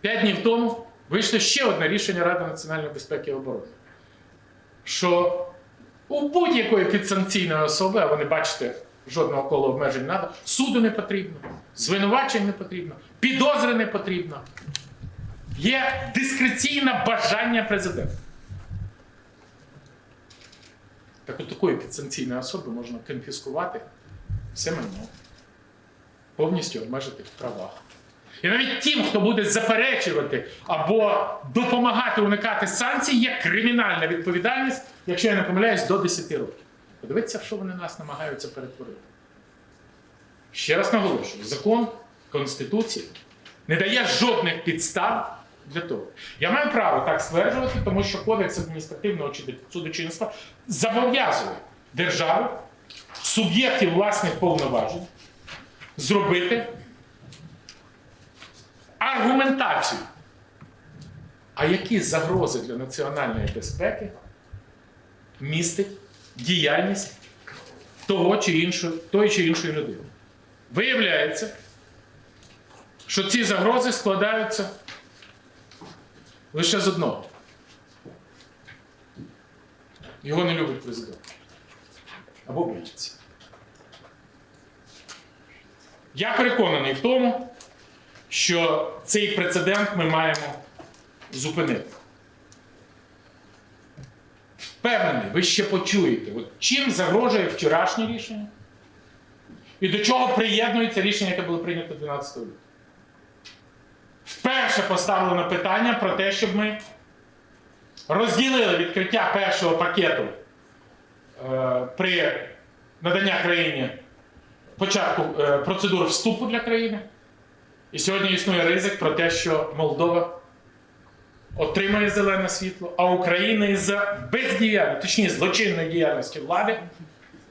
П'ять днів тому вийшло ще одне рішення Ради національної безпеки і оборони, що у будь-якої підсанкційної особи, а ви не бачите жодного кола обмежень надо, суду не потрібно, звинувачень не потрібно, підозри не потрібно. Є дискреційне бажання президента. Так у такої підсанкційної особи можна конфіскувати все майно, повністю обмежити в правах. І навіть тим, хто буде заперечувати або допомагати уникати санкцій, є кримінальна відповідальність, якщо я не помиляюсь, до 10 років. Подивіться, що вони нас намагаються перетворити. Ще раз наголошую: закон Конституції не дає жодних підстав для того. Я маю право так стверджувати, тому що Кодекс адміністративного чи судочинства зобов'язує державу, суб'єктів власних повноважень зробити аргументацію. А які загрози для національної безпеки містить діяльність того чи іншої, тої чи іншої людини? Виявляється, що ці загрози складаються лише з одного. Його не любить президент. Або боїться. Я переконаний в тому, що цей прецедент ми маємо зупинити. Впевнений, ви ще почуєте, от чим загрожує вчорашнє рішення і до чого приєднується рішення, яке було прийнято 12 лютого. Вперше поставлено питання про те, щоб ми розділили відкриття першого пакету е, при наданні країні початку е, процедур вступу для країни. І сьогодні існує ризик про те, що Молдова отримає зелене світло, а Україна із-за бездіяльності, точніше злочинної діяльності влади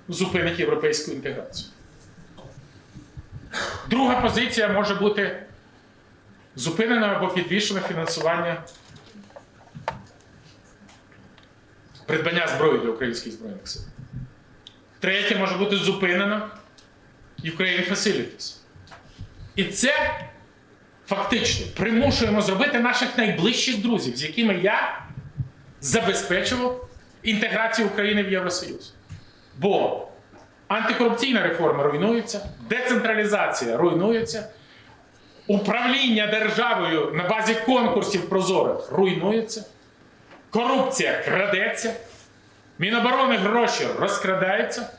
зупинить європейську інтеграцію. Друга позиція може бути зупинено або підвішено фінансування придбання зброї для українських збройних сил. Третє може бути зупинено Ukraine Facilities. І це фактично примушуємо зробити наших найближчих друзів, з якими я забезпечував інтеграцію України в Євросоюз. Бо антикорупційна реформа руйнується, децентралізація руйнується, управління державою на базі конкурсів прозорих руйнується, корупція крадеться, Міноборони гроші розкрадаються.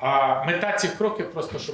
А мета цих кроків просто, щоб